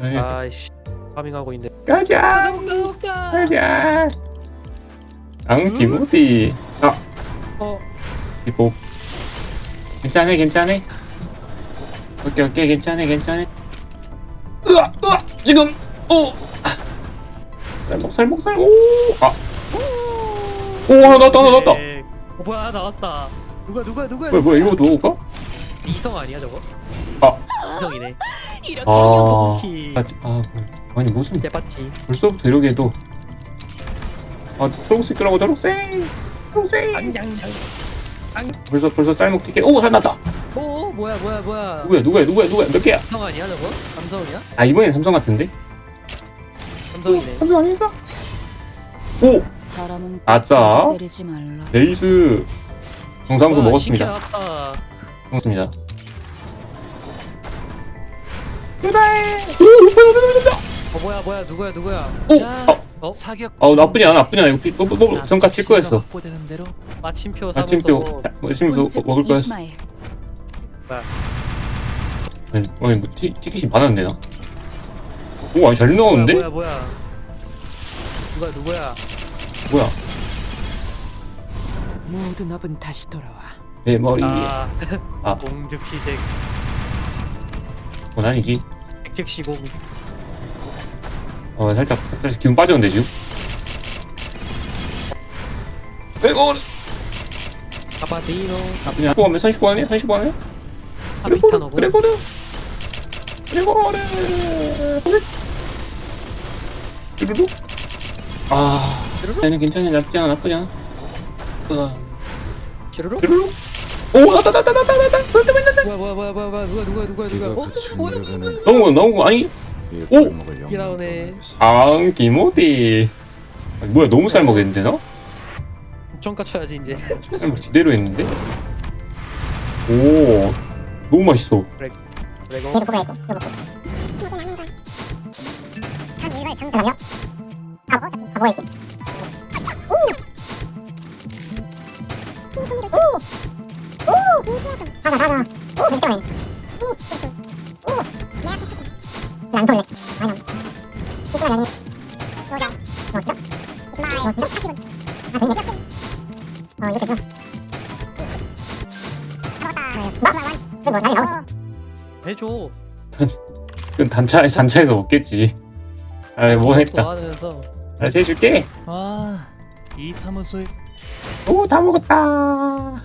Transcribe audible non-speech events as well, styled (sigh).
네. 아이씨 파밍하고 있네 가자! 가자 앙 기모디. 아. 어. 이거 괜찮아 괜찮아? 오케이 오케이 괜찮아 괜찮아. 으아 으아 지금! 오 살목 살 목살 오아오 하나 나왔다 하나 나왔다. 에, 어, 뭐야 나왔다. 누가 누가 누가 뭐야 뭐야 이거 놓을까? 이성 아니야 저거? 아. 이성이네. 아, 키. 아, 아 아니 무슨 대봤지. 벌써부터 이러게 해도 아 초록색 들어가고 초록색 초록색 앙냥냥 벌써 벌써 쌀목 튀게. 오 살났다! 오 뭐야 뭐야 뭐야. 누구야 누구야 누구야 누구야? 몇 개야? 이성 아니야 저거? 삼성이야? 아 이번엔 삼성 같은데? 삼성이네. 삼성 아닌가? 오! 사람은 아싸. 꼭 때리지 말라. 레이스. 정상도 와, 먹었습니다. 신기하다. 먹었습니다 제발 어 뭐야 뭐야 누구야 누구야 오 어? 사격 아, 어 나쁘지 않아 나쁘지 않아 이거 뭐, 뭐, 뭐, 전까 칠 거였어 확보되는 대로 마침표 아침표 열심히 뭐, 본즉 먹을 거였어. 아니 아니 뭐 티, 티켓이 많았는데 나 오, 아니 잘 나오는데? 뭐야 뭐야 누가 누구야 뭐야? 모든 업은 다시 돌아와. 내 머리 위에. 아 아. (laughs) 공즉 시색 그건 아니지. 백즉시공 어, 살짝, 살짝 기분 빠졌는데, 지금? 이거, 아바디노 그냥, 고 하면 선식고 하네? 선식고 하네? 하비타노고 그래거든. 그래거든. 뚜루루? 아, 얘는 괜찮아. 나쁘지 않아, 나쁘지 않아. 어, 쭈루루 뚜루루? 오, 나다, 나다, 나다, 나다. 뭐야 뭐야 뭐야 뭐야 뭐야 누가 누가 누가 누가 어 뭐야 뭐야 뭐야 나온 거, 나온 거, 아니? 오! 이게 나오네 앙, 기모디. 아니, 뭐야, 너무 잘 먹였는데, 너? 정가 쳐야지 이제 뭐 제대로 했는데? 오, 너무 맛있어. 그리고 얘도 뽑아야 있고 이거 먹고 참 일발 장사라며 바보 어차피 바보야지 오오 좀 가자 가자 오 그렇지 오내 앞에 서지 안 돌래 넣었어? 스마일 140원 아 꼈어 어 이렇게 나이 나왔어 해줘 그건 단차, 단차에서 먹겠지. 아, 뭐 했다. 좋아하면서 아, 해줄게. 아, 이 사무소에 오, 다 먹었다.